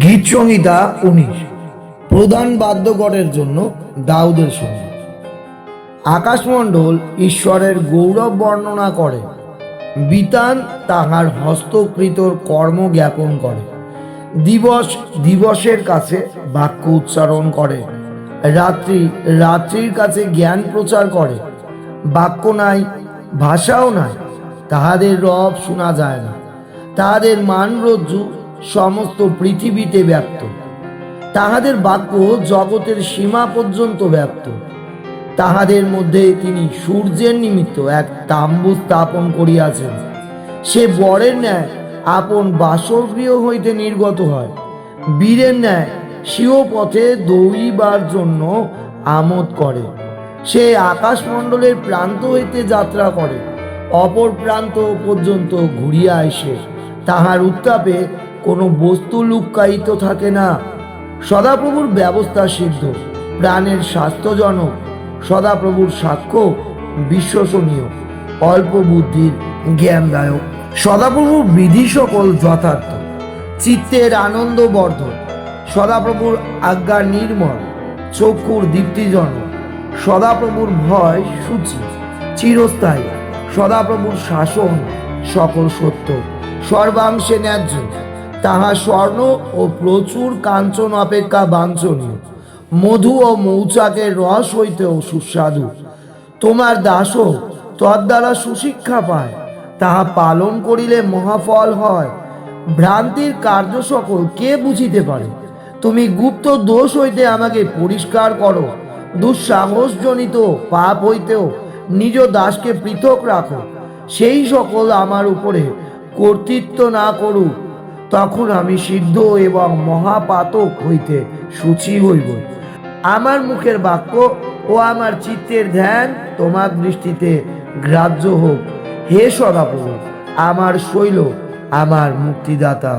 গীত সংহিতা উনিশ, প্রধান বাদ্যকরের জন্য দাউদের সংগীত আকাশমণ্ডল ঈশ্বরের গৌরব বর্ণনা করে। বিতান তাহার হস্তকৃতর কর্ম জ্ঞাপন করে। দিবস, দিবসের কাছে বাক্য উচ্চারণ করে। রাত্রি, রাত্রির কাছে জ্ঞান প্রচার করে। বাক্য নাই, ভাষাও নাই, তাহাদের রব শোনা যায় না। তাহাদের মানরজ্জু সমস্ত পৃথিবীতে ব্যপ্ত তাহাদের বাক্য জগতের সীমা পর্যন্ত ব্যপ্ত তাহাদের মধ্যে তিনি সূর্যের নিমিত্ত এক তাম্বু স্থাপন করিয়াছেন। সে বরের ন্যায় আপন বাসগৃহ হইতে নির্গত হয়। বীরের ন্যায় স্বীয় পথে দৌড়িবার জন্য আমোদ করে। সে আকাশমণ্ডলের প্রান্ত হইতে যাত্রা করে। অপর প্রান্ত পর্যন্ত ঘুরিয়া আসে। তাহার উত্তাপে কোনো বস্তু লুক্কায়িত থাকে না। সদাপ্রভুর ব্যবস্থা সিদ্ধ, প্রাণের স্বাস্থ্যজনক। সদাপ্রভুর সাক্ষ্য বিশ্বসনীয়, অল্প বুদ্ধির জ্ঞানদায়ক। সদাপ্রভুর বিধি সকল যথার্থ, চিত্তের আনন্দ বর্ধন সদাপ্রভুর আজ্ঞা নির্মল, চক্ষুর দীপ্তিজনক। সদাপ্রভুর ভয় সূচি, চিরস্থায়ী। সদাপ্রভুর শাসন সকল সত্য। সর্বাংশে ন্যায্য। তাহা স্বর্ণ ও প্রচুর কাঞ্চন অপেক্ষা বাঞ্ছনীয়। মধু ও মৌচাকের রস হইতেও সুস্বাদু। তোমার দাসও তদ্বারা সুশিক্ষা পায়। তাহা পালন করিলে মহাফল হয়। ভ্রান্তির কার্য সকল কে বুঝিতে পারে? তুমি গুপ্ত দোষ হইতে আমাকে পরিষ্কার করো। দুঃসাহসজনিত পাপ হইতেও নিজ দাসকে পৃথক রাখো। সেই সকল আমার উপরে কর্তৃত্ব না করুক, তখন আমি সিদ্ধ এবং মহাপাতক হইতে সূচি হইব। আমার মুখের বাক্য ও আমার চিত্তের ধ্যান তোমার দৃষ্টিতে গ্রাহ্য হোক। হে সদাপ্রভু, আমার শৈল, আমার মুক্তিদাতা।